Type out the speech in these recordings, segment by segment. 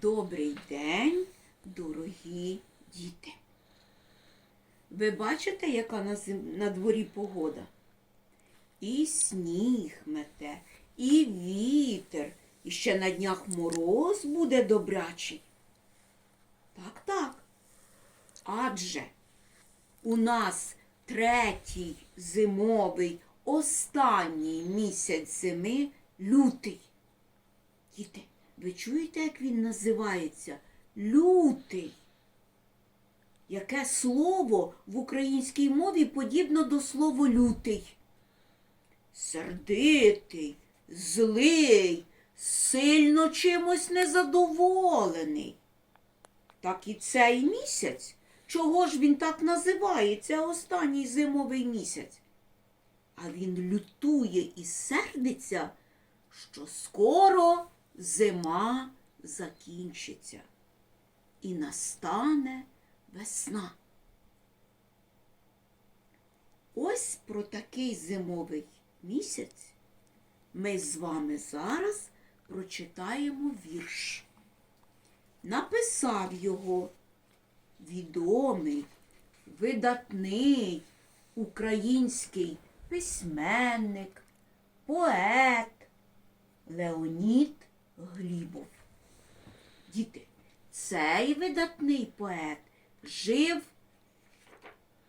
Добрий день, дорогі діти. Ви бачите, яка на, зим... на дворі погода? І сніг мете, і вітер, і ще на днях мороз буде добрячий. Так, так. Адже у нас третій зимовий, останній місяць зими лютий. Діти, ви чуєте, як він називається? Лютий. Яке слово в українській мові подібно до слова лютий? Сердитий, злий, сильно чимось незадоволений. Так і цей місяць. Чого ж він так називається останній зимовий місяць? А він лютує і сердиться, що скоро зима закінчиться і настане весна. Ось про такий зимовий місяць ми з вами зараз прочитаємо вірш. Написав його відомий, видатний український письменник, поет Леонід Глібов. Діти, цей видатний поет жив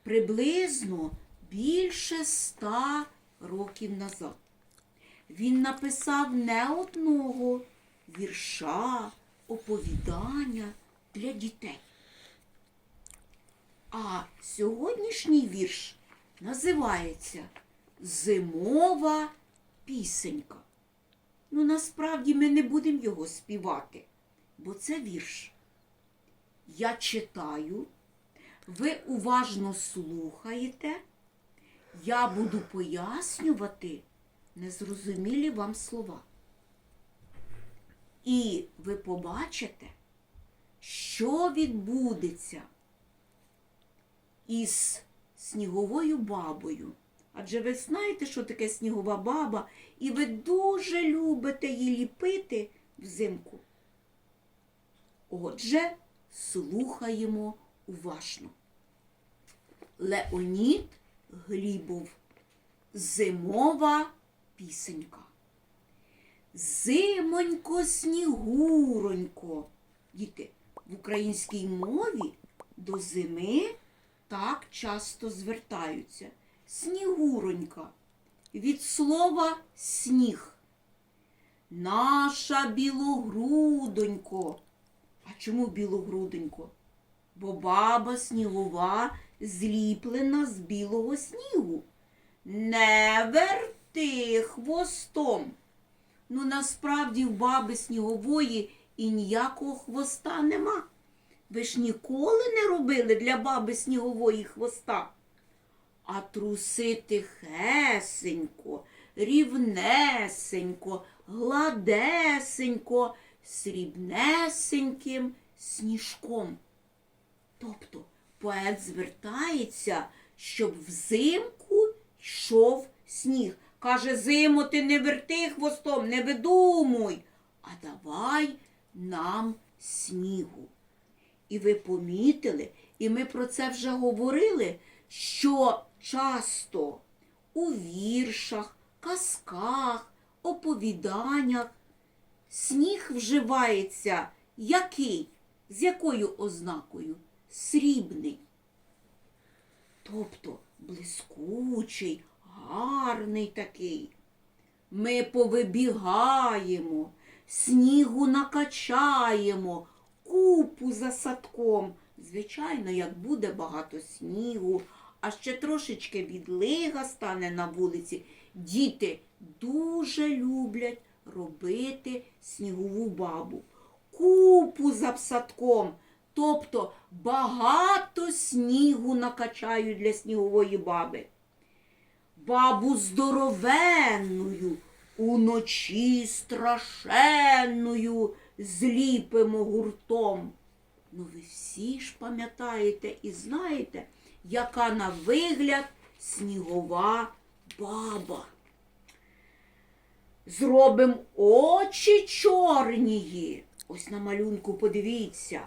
приблизно більше ста років назад. Він написав не одного вірша, оповідання для дітей. А сьогоднішній вірш називається Зимова пісенька. Ну, насправді ми не будемо його співати, бо це вірш. Я читаю, ви уважно слухаєте, я буду пояснювати незрозумілі вам слова. І ви побачите, що відбудеться із сніговою бабою. Адже ви знаєте, що таке снігова баба, і ви дуже любите її ліпити взимку. Отже, слухаємо уважно. Леонід Глібов. Зимова пісенька. Зимонько, снігуронько. Діти, в українській мові до зими так часто звертаються. Снігуронька. Від слова сніг. Наша білогрудонько. А чому білогрудонько? Бо баба снігова зліплена з білого снігу. Не верти хвостом. Ну, насправді в баби снігової і ніякого хвоста нема. Ви ж ніколи не робили для баби снігової хвоста. А трусити хесенько, рівнесенько, гладесенько, срібнесеньким сніжком. Тобто поет звертається, щоб взимку йшов сніг. Каже, зимо, ти не верти хвостом, не видумуй, а давай нам снігу. І ви помітили, і ми про це вже говорили, що часто у віршах, казках, оповіданнях сніг вживається який? З якою ознакою? Срібний. Тобто блискучий, гарний такий. Ми повибігаємо, снігу накачаємо, купу за садком. Звичайно, як буде багато снігу, а ще трошечки відлига стане на вулиці. Діти дуже люблять робити снігову бабу. Купу за садком. Тобто багато снігу накачають для снігової баби. Бабу здоровенною, уночі страшенною зліпимо гуртом. Ну ви всі ж пам'ятаєте і знаєте, яка на вигляд снігова баба. Зробим очі чорнії, Ось на малюнку подивіться.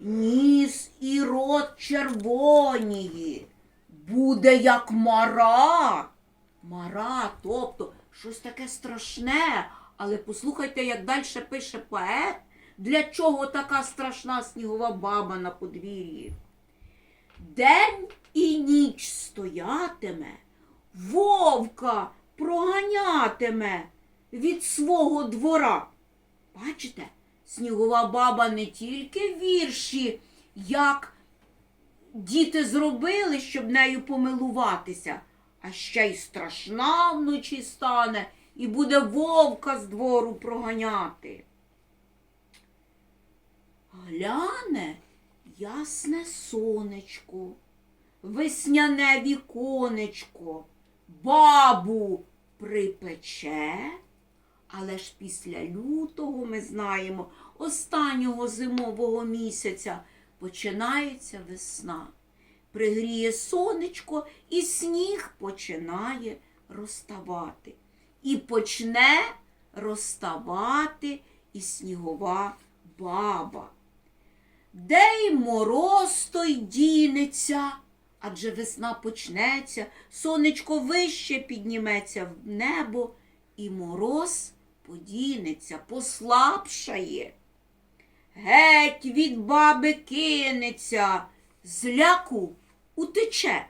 Ніс і рот червонії. Буде як мара. Мара, тобто щось таке страшне. Але послухайте, як далі пише поет, для чого така страшна снігова баба на подвір'ї. День і ніч стоятиме, вовка проганятиме від свого двора. Бачите, снігова баба не тільки вірші, як діти зробили, щоб нею помилуватися, а ще й страшна вночі стане і буде вовка з двору проганяти. Гляне ясне сонечко, весняне віконечко, бабу припече, але ж після лютого ми знаємо, останнього зимового місяця починається весна. Пригріє сонечко, і сніг починає розставати. І почне розставати і снігова баба. Де й мороз той дінеться, адже весна почнеться, сонечко вище підніметься в небо, і мороз подінеться, послабшає. Геть від баби кинеться, зляку утече.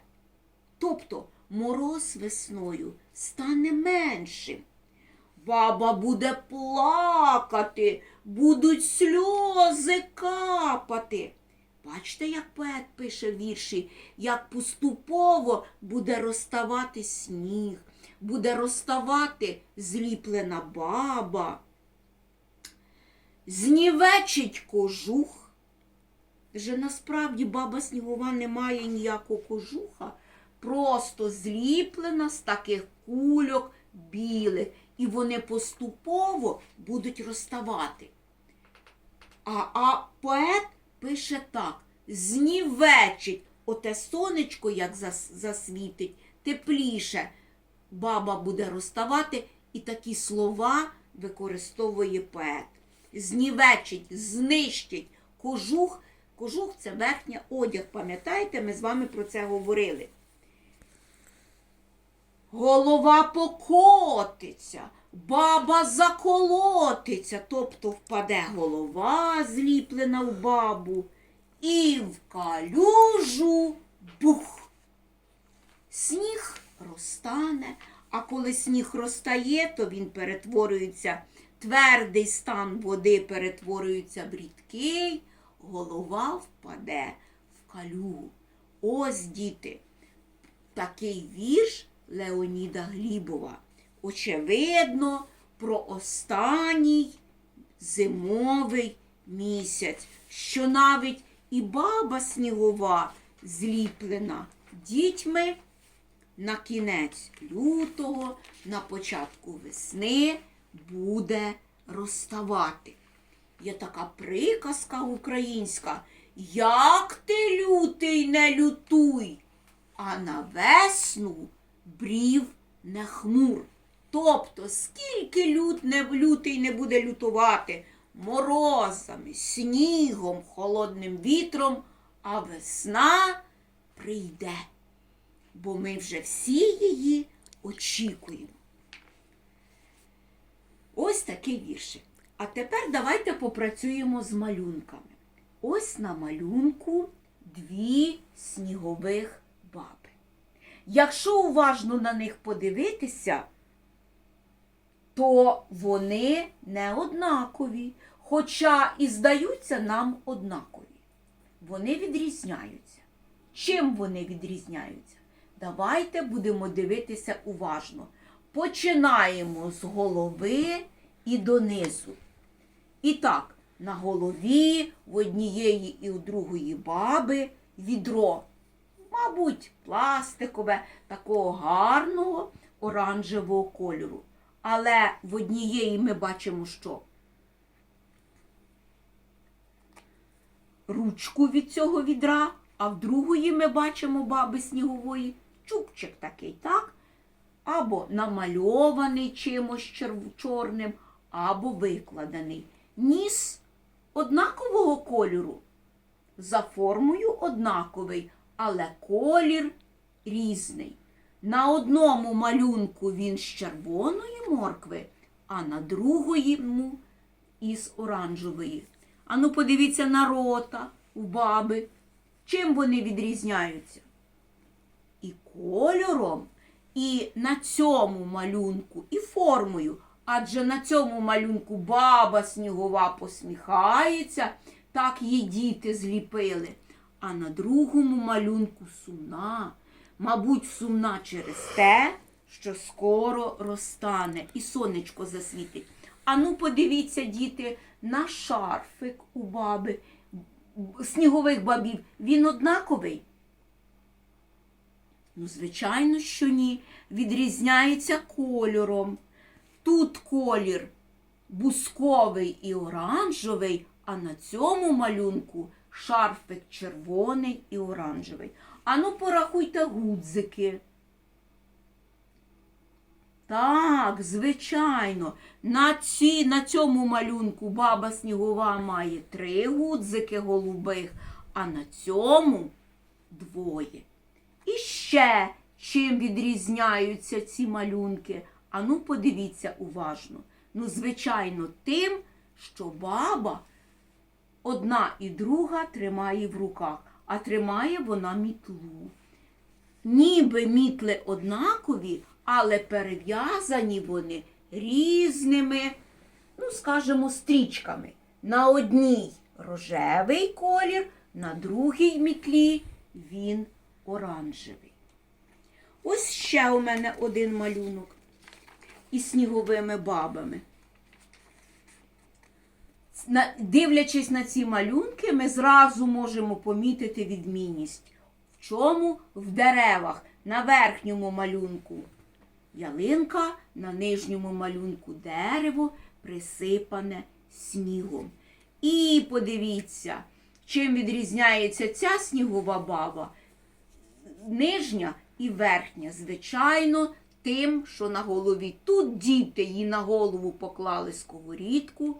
Тобто мороз весною стане меншим. Баба буде плакати, будуть сльози капати. Бачите, як поет пише вірші, як поступово буде розставати сніг, буде розставати зліплена баба. Знівечить кожух. Вже насправді баба снігова не має ніякого кожуха, просто зліплена з таких кульок білих, і вони поступово будуть розставати. А, а поет пише так: знівечить оте сонечко, як зас, засвітить, тепліше. Баба буде розставати, і такі слова використовує поет. Знівечить, знищить кожух. Кожух це верхня одяг. Пам'ятаєте, ми з вами про це говорили. Голова покотиться, баба заколотиться, тобто впаде голова, зліплена в бабу, і в калюжу бух. Сніг розтане, а коли сніг розтає, то він перетворюється, твердий стан води перетворюється в рідкий, голова впаде в калюгу. Ось, діти, такий вірш Леоніда Глібова. Очевидно, про останній зимовий місяць, що навіть і баба снігова зліплена дітьми на кінець лютого, на початку весни буде розставати. Є така приказка українська, як ти лютий не лютуй, а на весну брів не хмур. Тобто, скільки лют не, лютий не буде лютувати морозами, снігом, холодним вітром, а весна прийде, бо ми вже всі її очікуємо. Ось такий віршик. А тепер давайте попрацюємо з малюнками. Ось на малюнку дві снігових. Якщо уважно на них подивитися, то вони не однакові, хоча і здаються нам однакові. Вони відрізняються. Чим вони відрізняються? Давайте будемо дивитися уважно. Починаємо з голови і донизу. І так, на голові в однієї і у другої баби відро. Мабуть, пластикове, такого гарного оранжевого кольору. Але в однієї ми бачимо що? Ручку від цього відра, а в другої ми бачимо баби снігової чубчик такий, так? Або намальований чимось чорним, або викладений. Ніс однакового кольору. За формою однаковий, але колір різний. На одному малюнку він з червоної моркви, а на другому із оранжевої. Ану, подивіться на рота у баби. Чим вони відрізняються? І кольором, і на цьому малюнку, і формою. Адже на цьому малюнку баба снігова посміхається, так її діти зліпили. А на другому малюнку сумна. Мабуть, сумна через те, що скоро розтане і сонечко засвітить. Ану, подивіться, діти, на шарфик у баби, снігових бабів. Він однаковий? Ну, звичайно, що ні. Відрізняється кольором. Тут колір бусковий і оранжевий, а на цьому малюнку шарфик червоний і оранжевий. Ану, порахуйте гудзики. Так, звичайно. На, ці, на цьому малюнку баба снігова має три гудзики голубих, а на цьому двоє. І ще чим відрізняються ці малюнки? Ану, подивіться уважно. Ну, звичайно, тим, що баба одна і друга тримає в руках, а тримає вона мітлу. Ніби мітли однакові, але перев'язані вони різними, ну, скажімо, стрічками. На одній рожевий колір, на другій мітлі він оранжевий. Ось ще у мене один малюнок із сніговими бабами. Дивлячись на ці малюнки, ми зразу можемо помітити відмінність. В чому? В деревах. На верхньому малюнку ялинка, на нижньому малюнку дерево присипане снігом. І подивіться, чим відрізняється ця снігова баба, нижня і верхня, звичайно, тим, що на голові. Тут діти їй на голову поклали сковорідку,